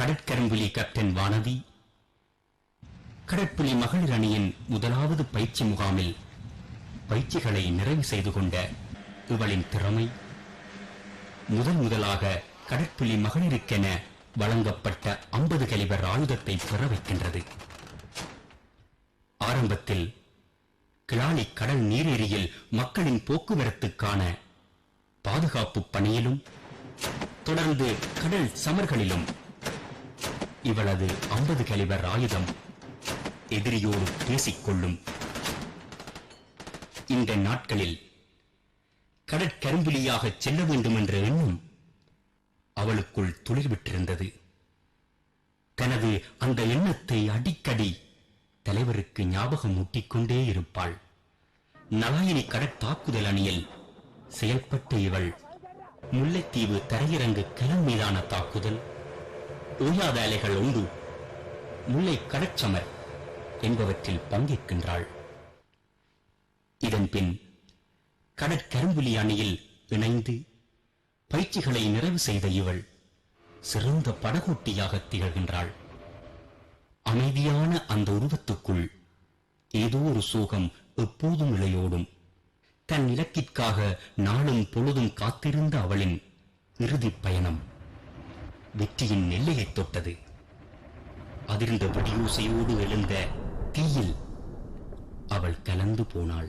கடற்கரும்புலி captain Vanathi கடற்புலி மகளிர் அணியின் முதலாவது பயிற்சி முகாமில் பயிற்சிகளை நிறைவு செய்து கொண்ட இவளின் திறமை முதல் முதலாக கடற்புலி மகளிருக்கென வழங்கப்பட்ட ஐம்பது கலிபர் ஆயுதத்தை பெற வைக்கின்றது. ஆரம்பத்தில் கிளாலி கடல் நீரேரியில் மக்களின் போக்குவரத்துக்கான பாதுகாப்பு பணியிலும் தொடர்ந்து கடல் சமர்களிலும் இவளது ஐம்பது கலிபர் ஆயுதம் எதிரியோடு பேசிக்கொள்ளும். இந்த நாட்களில் கடற்கரும்புலியாக செல்ல வேண்டும் என்ற எண்ணம் அவளுக்குள் துளிர்விட்டிருந்தது. தனது அந்த எண்ணத்தை அடிக்கடி தலைவருக்கு ஞாபகம் ஊட்டிக்கொண்டே இருப்பாள். நலாயினி கடற்தாக்குதல் அணியில் செயல்பட்ட இவள் முல்லைத்தீவு தரையிறங்கு கலம் மீதான தாக்குதல். ஓயாத வேலைகள் உண்டு. முல்லை கடச்சமர் என்பவற்றில் பங்கேற்கின்றாள். இதன் பின் கடற்கரும்புலி அணியில் இணைந்து பயிற்சிகளை நிறைவு செய்த இவள் சிறந்த படகோட்டியாக திகழ்கின்றாள். அமைதியான அந்த உருவத்துக்குள் ஏதோ ஒரு சோகம் எப்போதும் இளையோடும் தன் இலக்கிற்காக நாளும் பொழுதும் காத்திருந்த அவளின் இறுதிப் பயணம் வெற்றியின் எல்லையை தொட்டது. அதிர்ந்த வெடியோசையோடு எழுந்த தீயில் அவள் கலந்து போனாள்.